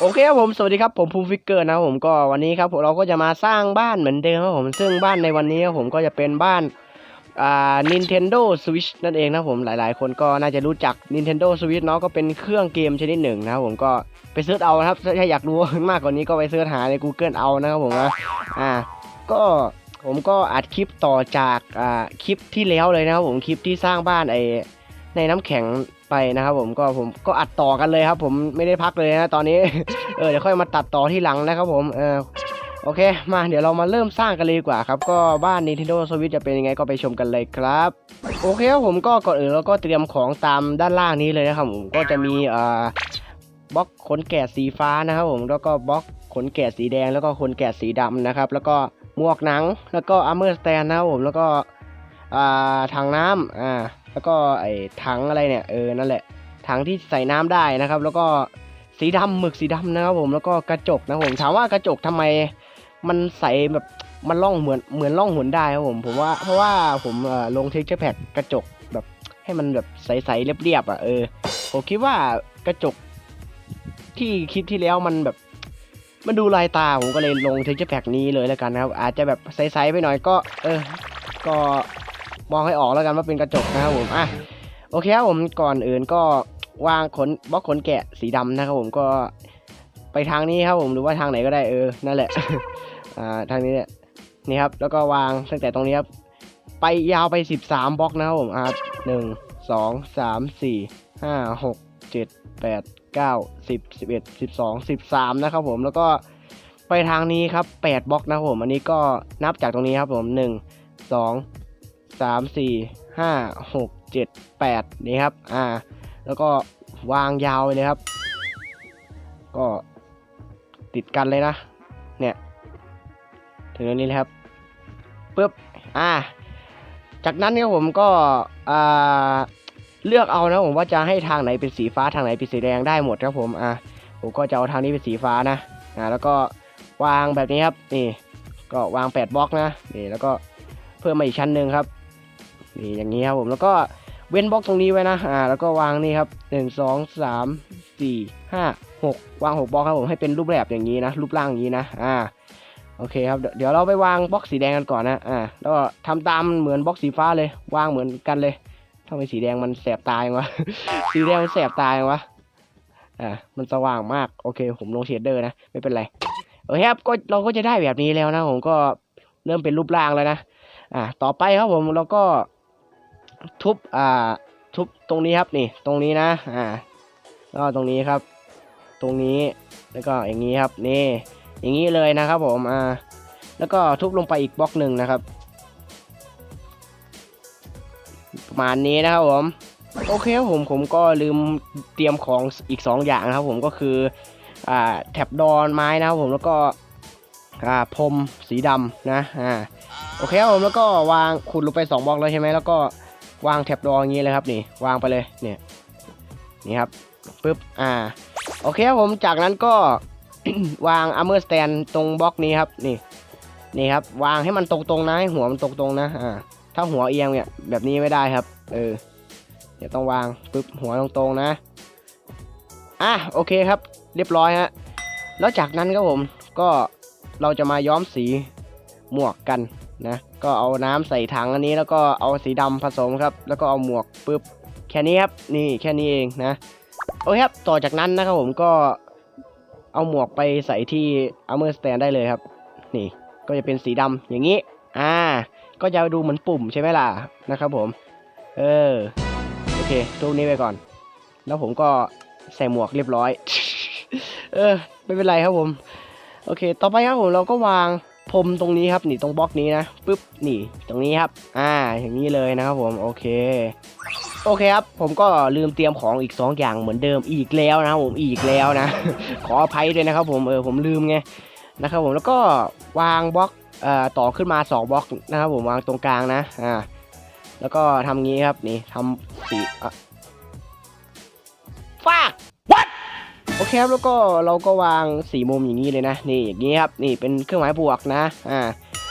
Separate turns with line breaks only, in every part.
โอเคครับผมสวัสดีครับผมภูมิฟิกเกอร์นะผมก็วันนี้ครับเราก็จะมาสร้างบ้านเหมือนเดิมครับผมซึ่งบ้านในวันนี้ครับผมก็จะเป็นบ้านอ่า Nintendo Switch นั่นเองนะผมหลายๆ คนก็น่าจะรู้จัก Nintendo Switch เนาะก็เป็นเครื่องเกมชนิดหนึ่งนะครับผมก็ไปเสิร์ชเอาครับถ้าอยากรู้มากกว่านี้ก็ไปเสิร์ชหาใน Google เอานะครับผมนะอ่าก็ผมก็อัดคลิปต่อจากอ่าคลิปที่แล้วเลยนะครับผมคลิปที่สร้างบ้านไอ ในน้ำแข็งไปนะครับผมก็ผมก็อัดต่อกันเลยครับ ผมไม่ได้พักเลยนะตอนนี้เออเดี๋ยวค่อยมาตัดต่อที่หลังนะครับผมเออโอเค มาเดี๋ยวเรามาเริ่มสร้างกันเลยดีกว่าครับ ก็บ้าน Nintendo Switch จะเป็นยังไงก็ไปชมกันเลยครับ โอเคครับผมก็ก่อนอื่นเราก็เตรียมของตามด้านล่างนี้เลยนะครับผมก็จะมีเอ่อบล็อกขนแกะสีฟ้านะครับผมแล้วก็บล็อกขนแกะสีแดงแล้วก็ขนแกะสีดำนะครับ แล้วก็หมวกหนัง แล้วก็อาร์เมอร์สแตนนะครับผมแล้วก็ อ่าถังน้ำอ่าแล้วก็ไอ้ถังอะไรเนี่ยเออนั่นแหละ ถังที่ใส่น้ำได้นะครับ แล้วก็สีดำหมึกสีดำนะครับผมแล้วก็กระจกนะผมถามว่ากระจกทำไมมันใสแบบมันล่องเหมือนเหมือนล่องหนได้ครับผมผมว่าเพราะว่าผมลงเท็กเจอร์แพกระจกแบบให้มันแบบใสๆเรียบๆอะเออผมคิดว่ากระจกที่คลิปที่แล้วมันแบบ มันดูลายตาผมก็เลยลงเท็กเจอร์แพกนี้เลยแล้วกันนะครับ อาจจะแบบใสๆไปหน่อยก็ เออ ก็ มองให้ออกแล้วกันว่าเป็นกระจกนะครับผมอะโอเคครับผมก่อนอื่นก็วางขนบล็อกขนแกะสีดำนะครับผมก็ไปทางนี้ครับผมหรือว่าทางไหนก็ได้เออนั่นแหละอ่าทางนี้เนี่ยนี่ครับแล้วก็วางตั้งแต่ตรงนี้ครับไปยาวไป 13บล็อกนะครับผมอ่าหนึ่งสองสามสี่ห้าหกเจ็ดแปดเก้าสิบสิบเอ็ดสิบสองสิบสามนะครับผมแล้วก็ไปทางนี้ครับแปดบล็อกนะครับผมอันนี้ก็นับจากตรงนี้ครับผมหนึ่งสอง สามสี่ห้าหกเจ็ดแปดนี่ครับ อ่า แล้วก็วางยาวเลยครับ ก็ติดกันเลยนะ เนี่ย ถึงตรงนี้เลยครับปึ๊บ อ่า จากนั้นเนี่ยผมก็ อ่า เลือกเอานะผมว่าจะให้ทางไหนเป็นสีฟ้าทางไหนเป็นสีแดงได้หมดครับผม อ่าผมก็จะเอาทางนี้เป็นสีฟ้านะ อ่า แล้วก็วางแบบนี้ครับ นี่ ก็วางแปดบล็อกนะ นี่ แล้วก็เพิ่มมาอีกชั้นหนึ่งครับ นี่อย่างนี้ครับผมแล้วก็เว้นบล็อกตรงนี้ไว้นะอ่าแล้วก็วางนี่ครับหนึ่งสองสามสี่ห้าหกวางหกบล็อกครับผมให้เป็นรูปแบบอย่างนี้นะรูปร่างอย่างนี้นะอ่าโอเคครับเดี๋ยวเดี๋ยวเราไปวางบล็อกสีแดงกันก่อนนะอ่าแล้วก็ทำตามเหมือนบล็อกสีฟ้าเลยวางเหมือนกันเลยทำไมสีแดงมันแสบตายวะสีแดงมันแสบตายวะอ่ามันสว่างมากโอเค ผมลงเชดเดอร์นะไม่เป็นไรโอเคครับก็เราก็จะได้แบบนี้แล้วนะผมก็เริ่มเป็นรูปร่างแล้วนะอ่าต่อไปครับผมเราก็ ทุบอ่าทุบตรงนี้ครับนี่ตรงนี้นะอ่าแล้วก็ตรงนี้ครับ ตรงนี้แล้วก็อย่างนี้ครับนี่อย่างนี้เลยนะครับผมอ่าแล้วก็ทุบลงไปอีกบล็อกหนึ่งนะครับประมาณนี้นะครับผมโอเคครับผมผมก็ลืมเตรียมของอีก 2 อย่างนะครับ ผมก็คืออ่าแท็บดอนไม้นะครับผมแล้วก็อ่าพรมสีดำนะอ่าโอเคครับผมแล้วก็วางขุดลงไป 2บล็อกแล้วใช่ไหมแล้วก็ วางแท็บดออย่างนี้เลยครับนี่วางไปเลยเนี่ยนี่ครับปึ๊บอ่าโอเคครับผมจากนั้นก็วางอาร์เมอร์สแตนตรงบล็อกนี้ครับนี่นี่ครับวางให้มันตรงๆนะให้หัวมันตรงๆนะอ่าถ้าหัวเอียงเนี่ยแบบนี้ไม่ได้ครับเออเดี๋ยวต้องวางปึ๊บหัวตรงๆนะอะโอเคครับเรียบร้อยฮะแล้วจากนั้นครับผมก็เราจะมาย้อมสีหมวกกัน นะก็เอาน้ำใส่ถังอันนี้แล้วก็เอาสีดำผสมครับ แล้วก็เอาหมวกปึ๊บแค่นี้ครับนี่แค่นี้เองนะโอเคครับต่อจากนั้นนะครับผมก็เอาหมวกไปใส่ที่ armor stand ได้เลยครับ นี่ก็จะเป็นสีดำอย่างนี้ อ่า ก็จะดูเหมือนปุ่มใช่ไหมล่ะนะครับผม เออโอเครูปนี้ไปก่อน แล้วผมก็ใส่หมวกเรียบร้อย เออไม่เป็นไรครับผม โอเค ต่อไปครับผมเราก็วาง พรมตรงนี้ครับนี่ตรงบล็อกนี้นะปึ๊บนี่ตรงนี้ครับ อ่าอย่างนี้เลยนะครับผมโอเค โอเคครับ ผมก็ลืมเตรียมของอีก 2 อย่างเหมือนเดิมอีกแล้วนะครับผมอีกแล้วนะ ขออภัยด้วยนะครับ ผมเออผมลืมไงนะครับผมแล้วก็วางบล็อกเอ่อต่อขึ้นมา 2บล็อกนะครับผมวางตรงกลางนะอ่าแล้วก็ทำงี้ครับนี่ทำสีอะฟาก โอเคครับแล้วก็เราก็วางสี่มุมอย่างนี้เลยนะ นี่อย่างนี้ครับนี่เป็นเครื่องหมายบวกนะอ่า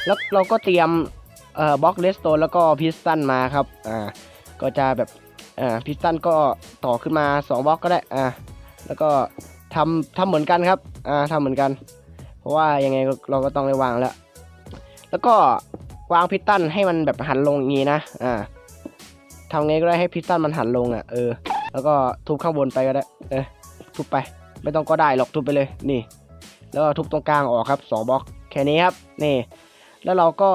แล้วเราก็เตรียมเอ่อบล็อกเลสโตนแล้วก็พิสตันมาครับอ่าก็จะแบบอ่าพิสตันก็ต่อขึ้นมา2บล็อกก็ได้อ่าแล้วก็ทำทำเหมือนกันครับอ่าทำเหมือนกัน เพราะว่ายังไงเราก็ต้องได้วางแล้ว แล้วก็วางพิสตันให้มันแบบหันลงอย่างงี้นะอ่าทำไงก็ได้ให้พิสตันมันหันลงอะเออแล้วก็ทุบข้างบนไปก็ได้เออ ทุบไป ไม่ต้องก็ได้หรอกทุบไปเลยนี่ แล้วทุบตรงกลางออกครับสองบล็อกแค่นี้ครับนี่ แล้วเราก็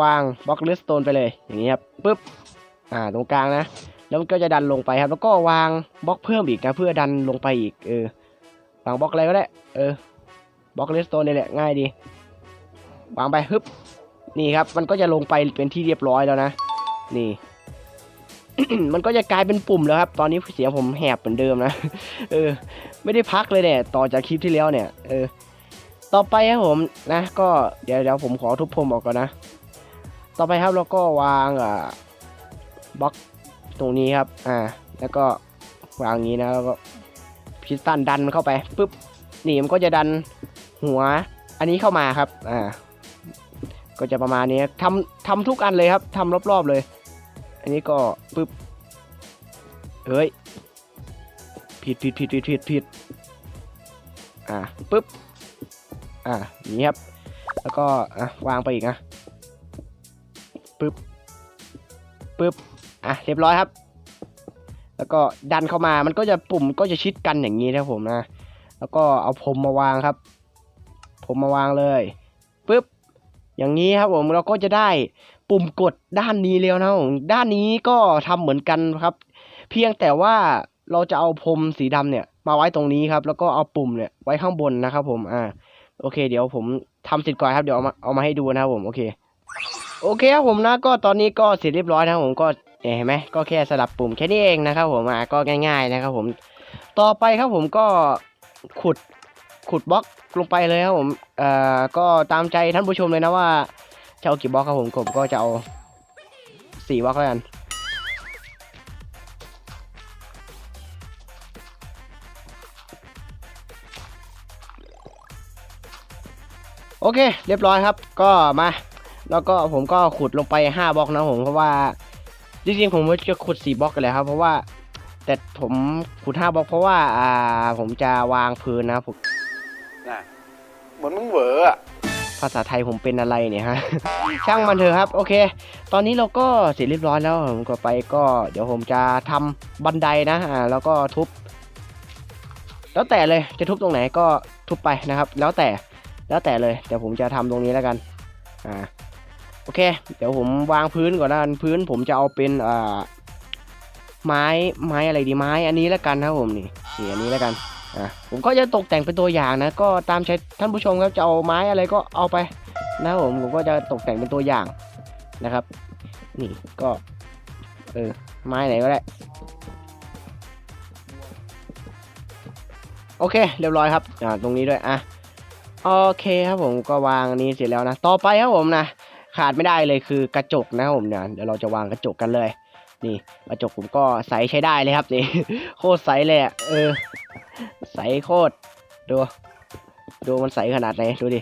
วางบล็อกเลสโตนไปเลยอย่างนี้ครับปึ๊บอ่าตรงกลางนะแล้วมันก็จะดันลงไปครับ แล้วก็วางบล็อกเพิ่มอีกนะเพื่อดันลงไปอีกเออวางบล็อกอะไรก็ได้เออบล็อกเลสโตนนี่แหละง่ายดีวางไปฮึบนี่ครับ มันก็จะลงไปเป็นที่เรียบร้อยแล้วนะ นี่ มันก็จะกลายเป็นปุ่มแล้วครับ ตอนนี้เสียงผมแหบเหมือนเดิมนะ เออ ไม่ได้พักเลยเนี่ย ต่อจากคลิปที่แล้วเนี่ย เออ ต่อไปครับผมนะ ก็เดี๋ยวเดี๋ยวผมขอทุบพรมออกก่อนนะ ต่อไปครับเราก็วางอ่าบล็อกตรงนี้ครับ อ่า แล้วก็วางอย่างนี้นะ แล้วก็พิสตันดันเข้าไปปุ๊บ นี่มันก็จะดันหัว อันนี้เข้ามาครับ อ่า ก็จะประมาณนี้ทำทำทุกอันเลยครับทำรอบๆเลย อันนี้ก็ปุ๊บเฮ้ย ผิดผิดผิดผิดผิดผิดอ่าปุ๊บ อ่าอย่างนี้ครับ แล้วก็อะวางไปอีกนะปึ๊บปึ๊บ อะเรียบร้อยครับ แล้วก็ดันเข้ามา มันก็จะปุ่มก็จะชิดกันอย่างนี้นะผมนะ แล้วก็เอาพรมมาวางครับพรมมาวางเลยปึ๊บ อย่างนี้ครับผมเราก็จะได้ ปุ่มกดด้านนี้แล้วนะผมด้านนี้ก็ทำเหมือนกันครับ เพียงแต่ว่าเราจะเอาพรมสีดำเนี่ย มาไว้ตรงนี้ครับ แล้วก็เอาปุ่มเนี่ยไว้ข้างบนนะครับผมอ่าโอเค เดี๋ยวผมทำเสร็จก่อนครับเดี๋ยวเอามาเอามาให้ดูนะครับผมโอเค โอเคครับผมนะก็ตอนนี้ก็เสร็จเรียบร้อยนะครับผมก็เนี่ยเห็นไหมก็แค่สลับปุ่มแค่นี้เองนะครับ ผมอะก็ง่าย ๆนะครับ ผมต่อไปครับผมก็ขุดขุดบล็อกลงไปเลยครับผมเอ่อก็ตามใจท่านผู้ชมเลยนะว่า จะเอากี่บล็อกครับผมผมก็จะเอาสี่บล็อกแล้วกันโอเค เรียบร้อยครับ ก็มา แล้วก็ผมก็ขุดลงไป5บล็อกนะผมเพราะว่าจริงๆผมว่าจะขุด4บล็อกกันเลยครับเพราะว่า แต่ผมขุด5บล็อกเพราะว่าอ่าผมจะวางพื้นนะผม
น่ะเหมือนมึงเหวออะา
ษาไทยผมเป็นอะไรเนี่ยฮะ ช่างมันเถอะครับ โอเค ตอนนี้เราก็เสร็จเรียบร้อยแล้วผมก็ไปก็เดี๋ยวผมจะทำบันไดนะอ่าแล้วก็ทุบ แล้วแต่เลยจะทุบตรงไหนก็ทุบไปนะครับ แล้วแต่แล้วแต่เลยเดี๋ยวผมจะทำตรงนี้แล้วกันอ่าโอเค เดี๋ยวผมวางพื้นก่อนนะพื้นผมจะเอาเป็นอ่าไม้ไม้อะไรดีไม้อันนี้แล้วกันนะครับผมนี่นี่อันนี้แล้วกัน ผมก็จะตกแต่งเป็นตัวอย่างนะ ก็ตามใจท่านผู้ชมครับจะเอาไม้อะไรก็เอาไปนะครับผมผมก็จะตกแต่งเป็นตัวอย่างนะครับ นี่ก็เออไม้ไหนก็ได้โอเค เรียบร้อยครับอ่าตรงนี้ด้วยอะโอเคครับผมก็วางนี้เสร็จแล้วนะ ต่อไปครับผมนะขาดไม่ได้เลยคือกระจกนะครับผมเนี่ยเดี๋ยวเราจะวางกระจกกันเลย นี่กระจกผมก็ใสใช้ได้เลยครับนี่โคตรใสเลยอะเออ ใสโคตร ดู ดูมันใสขนาดไหน ดูดิ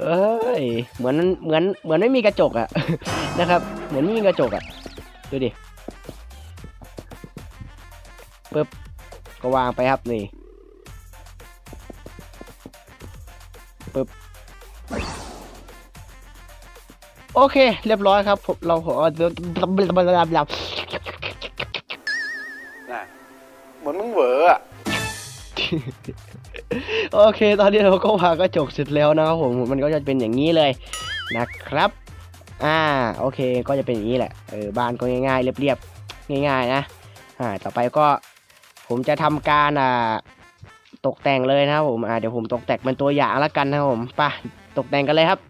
เอ้ย เหมือน เหมือน เหมือนไม่มีกระจกอะนะครับ เหมือนไม่มีกระจกอะดูดิปึ๊บ ก็วางไปครับนี่ปึ๊บโอเค เรียบร้อยครับผมเราขอ
น่ะเโอ
เค ตอนนี้เราก็วางกระจกเสร็จแล้วนะครับผมมันก็จะเป็นอย่างนี้เลยนะครับ อ่าโอเคก็จะเป็นอย่างนี้แหละเออบ้านก็ง่ายๆ เรียบๆง่าย ๆ นะอ่าต่อไปก็ผมจะทำการอ่าตกแต่งเลยนะครับผมอ่าเดี๋ยวผมตกแต่งเป็นตัวอย่างแล้วกันนะครับผมไปตกแต่งกันเลยครับ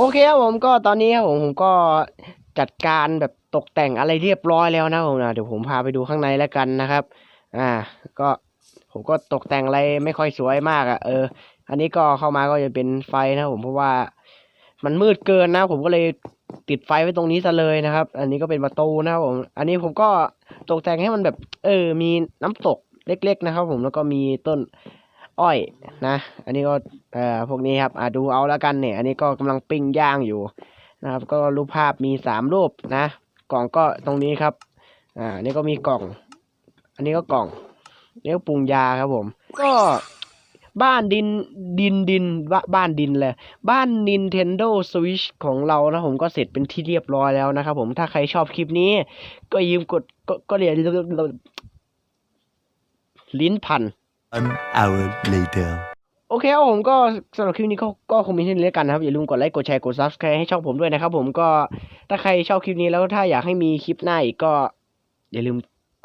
โอเคครับผมก็ตอนนี้ครับผมผมก็จัดการแบบตกแต่งอะไรเรียบร้อยแล้วนะผมนะเดี๋ยวผมพาไปดูข้างในแล้วกันนะครับ อ่า ก็ผมก็ตกแต่งอะไรไม่ค่อยสวยมากอะ่ะ เออ อันนี้ก็เข้ามาก็จะเป็นไฟนะผมเพราะว่ามันมืดเกินนะ ผมก็เลยติดไฟไว้ตรงนี้ซะเลยนะครับ อันนี้ก็เป็นประตูนะครับผม อันนี้ผมก็ตกแต่งให้มันแบบ เออ มีน้ำตกเล็ก ๆ นะครับ ผมแล้วก็มีต้น อ้อยนะ อันนี้ก็เอ่อพวกนี้ครับอ่าดูเอาแล้วกันเนี่ย อันนี้ก็กำลังปิ้งย่างอยู่นะครับ ก็รูปภาพมีสามรูปนะ กล่องก็ตรงนี้ครับ อ่า นี่ก็มีกล่อง อันนี้ก็กล่องเนี่ก็ปรุงยาครับผม ก็บ้านดินดินดินบ้าบ้านดินเลยบ้าน Nintendo Switch ของเรานะผมก็เสร็จเป็นที่เรียบร้อยแล้วนะครับผมถ้าใครชอบคลิปนี้ ก็ยืมกดก็ก็เรียนลิ้นพัน
One hour later.
โอเคครับผมก็สำหรับคลิปนี้ก็ก็คงมีเท่านี้แล้วกันนะครับ อย่าลืมกดไลค์กดแชร์กด subscribe ให้ช่องผมด้วยนะครับผมก็ถ้าใครชอบคลิปนี้แล้วถ้าอยากให้มีคลิปหน้าอีกก็ อย่าลืม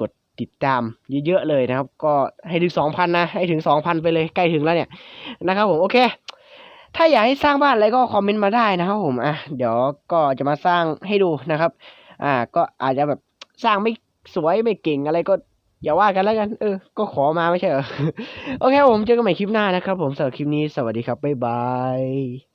กดติดตามเยอะๆเลยนะครับ ก็ให้ถึงสองพันนะให้ถึงสองพันไปเลยใกล้ถึงแล้วเนี่ยนะครับผมโอเค ถ้าอยากให้สร้างบ้านอะไรก็คอมเมนต์มาได้นะครับผมอะเดี๋ยวก็จะมาสร้างให้ดูนะครับ อ่าก็อาจจะแบบสร้างไม่สวยไม่เก่งอะไรก็ อย่าว่ากันแล้วกัน เออ ก็ขอมาไม่ใช่เหรอ โอเคผมเจอกันใหม่คลิปหน้านะครับผมสำหรับคลิปนี้สวัสดีครับ บ๊ายบาย